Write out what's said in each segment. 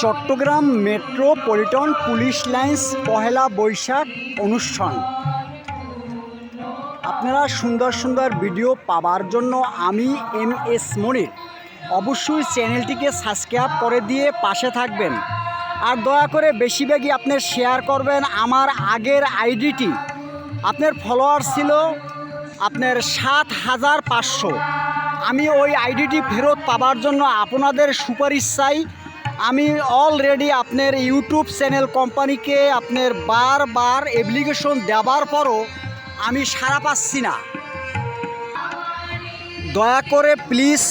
Chattogram metropolitan police lines Pohela Boishakh অনুষ্ঠান। আপনারা সুন্দর সুন্দর ভিডিও পাওয়ার জন্য আমি এম এস মনির। অবশ্যই চ্যানেলটিকে সাবস্ক্রাইব করে দিয়ে পাশে থাকবেন। আর দয়া করে বেশিরভাগই আপনি শেয়ার করবেন আমার আগের আইডিটি। আপনার ফলোয়ার ছিল আপনার সাত হাজার পাঁচশো। আমি ওই আইডিটি ফেরত পাবার জন্য আপনাদের সুপারিশ চাই। আমি অলরেডি আপনার ইউটিউব চ্যানেল কোম্পানিকে আপনার বারবার অ্যাপ্লিকেশন দেওয়ার পরও আমি সারা পাচ্ছি না। দয়া করে প্লিজ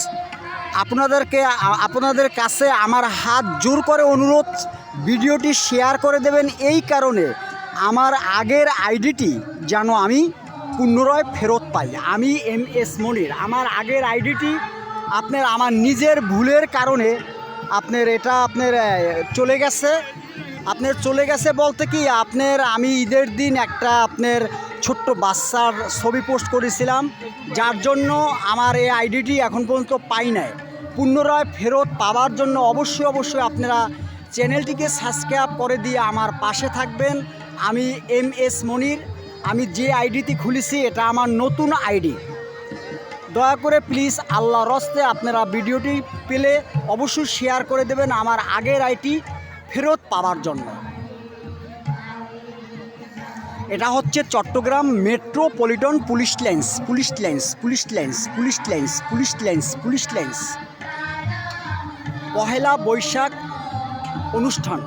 আপনাদেরকে, আপনাদের কাছে আমার হাত জোর করে অনুরোধ, ভিডিওটি শেয়ার করে দেবেন এই কারণে আমার আগের আইডিটি যেন আমি পুনরায় ফেরত পাই। আমি এম এস মনির, আমার আগের আইডিটি আপনার আমার নিজের ভুলের কারণে আপনার এটা আপনার চলে গেছে। আপনার চলে গেছে বলতে কি, আপনার আমি ঈদের দিন একটা আপনার ছোট্ট বাচ্চার ছবি পোস্ট করেছিলাম, যার জন্য আমার এই আইডিটি এখন পর্যন্ত পাই নাই। পুনরায় ফেরত পাওয়ার জন্য অবশ্যই অবশ্যই আপনারা চ্যানেলটিকে সাবস্ক্রাইব করে দিয়ে আমার পাশে থাকবেন। আমি এম এস মনির, আমি যে আইডিটি খুলেছি, এটা আমার নতুন আইডি। দয়া করে প্লিজ আল্লাহ রস্তে আপনারা ভিডিওটি পেলে অবশ্যই শেয়ার করে দেবেন আমার আগের আইটি ফেরত পাওয়ার জন্য। এটা হচ্ছে Chattogram metropolitan police lines police lines police lines police lines police lines police lines. Pohela Boishakh অনুষ্ঠান।